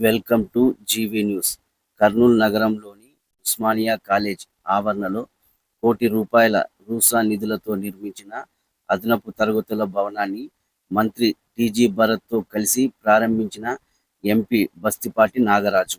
Welcome to GV news. Kurnool నగరంలోని Osmania college ఆవరణలో కోటి రూపాయల రూసా నిధులతో నిర్మించిన అదనపు తరగతుల భవనాన్ని మంత్రి టీజీ భరత్తో కలిసి ప్రారంభించిన MP Bastipati Nagaraju.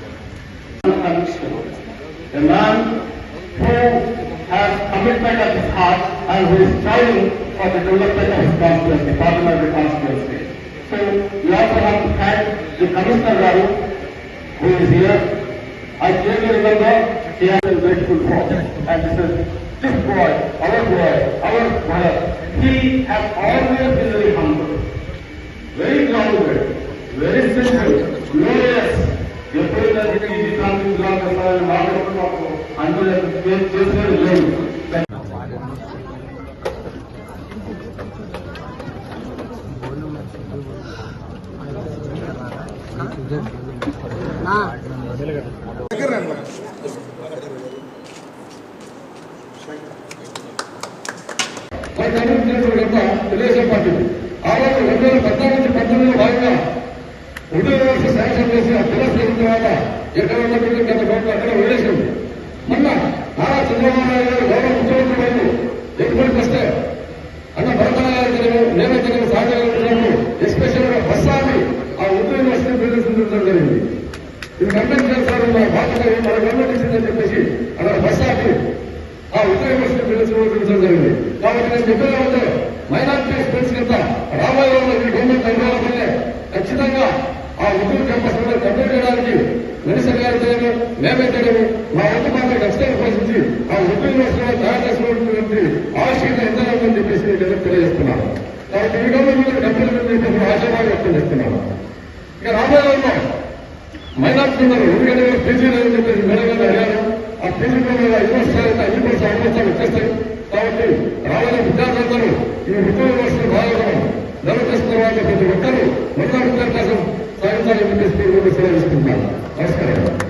a man who has commitment at his heart and who is striving for the development of his constituency, parliamentary constituency. So we also have to thank the Commissioner who is here. I clearly remember he has been grateful for. And this is this boy, our boy, our brother. He has always Telugu Desam party ఆ రోజు రెండు వేల పద్నాలుగు నుంచి పంతొమ్మిదిలో భాగంగా ఉదయ వ్యవస్థ sanction చేసిన ఆ తిరస్కరించిన తర్వాత ఎక్కడ ఉన్నటువంటి గత ప్రభుత్వం అక్కడ వదిలేసింది మొన్న నారా చంద్రబాబు నాయుడు గారు గౌరవ ముఖ్యమంత్రి వైపు ఎటువంటి వస్తే అన్న భరతనాయకులు నేనైతే సహకరించినప్పుడు ఎస్పెషల్గా బస్సాన్ని ఆ ఉద్యోగం వస్తే ప్రదర్శించడం జరిగింది. ఇది గవర్నమెంట్ చేస్తారు మా బాధ్యత మన గవర్నమెంట్ ఇచ్చిందని చెప్పేసి అక్కడ బస్సాకి ఆ ఉర్దూ యూనివర్సిటీ ప్రదర్శించడం జరిగింది. కాబట్టి నేను చెప్పిన ఏమంటే మైనార్టీ స్పెన్స్ కింద రాబోయే రోజుల్లో ఈ గవర్నమెంట్ అనుభవాలే ఖచ్చితంగా చేయడం మా ఇంటి మాత్రం ఖచ్చితంగా పోషించి ఆ ఉర్దూ యూనివర్సిటీలో తయారు చేసుకోవాల్సినటువంటి ఆవశ్యకత ఎంత చెప్పేసి నేను తెలియజేస్తున్నాను. కాబట్టి ఈ గవర్నమెంట్ డబ్బులు చెప్పేసి ఆశీర్వాదం వ్యక్తం చేస్తున్నాను. ఇక రాబోయే మైనార్టీ ఉన్నారు ఎందుకంటే పీజీ లేదని చెప్పేసి మేడం అడిగారు. ఆ పీజీ మీద యూనివర్సిటీ అయితే అన్ని కూడా అవకాశాలు వచ్చేస్తాయి. కాబట్టి రాబోయే విద్యార్థులందరూ ఈ ఉర్దూ యూనివర్సిటీ భాగంగా నిర్వహిస్తున్న వాళ్ళు ప్రతి ఒక్కరూ మొదటి విద్యాభ్యాసం సాధించాలని చెప్పేసి సెలవు ఇస్తున్నాను నమస్కారం.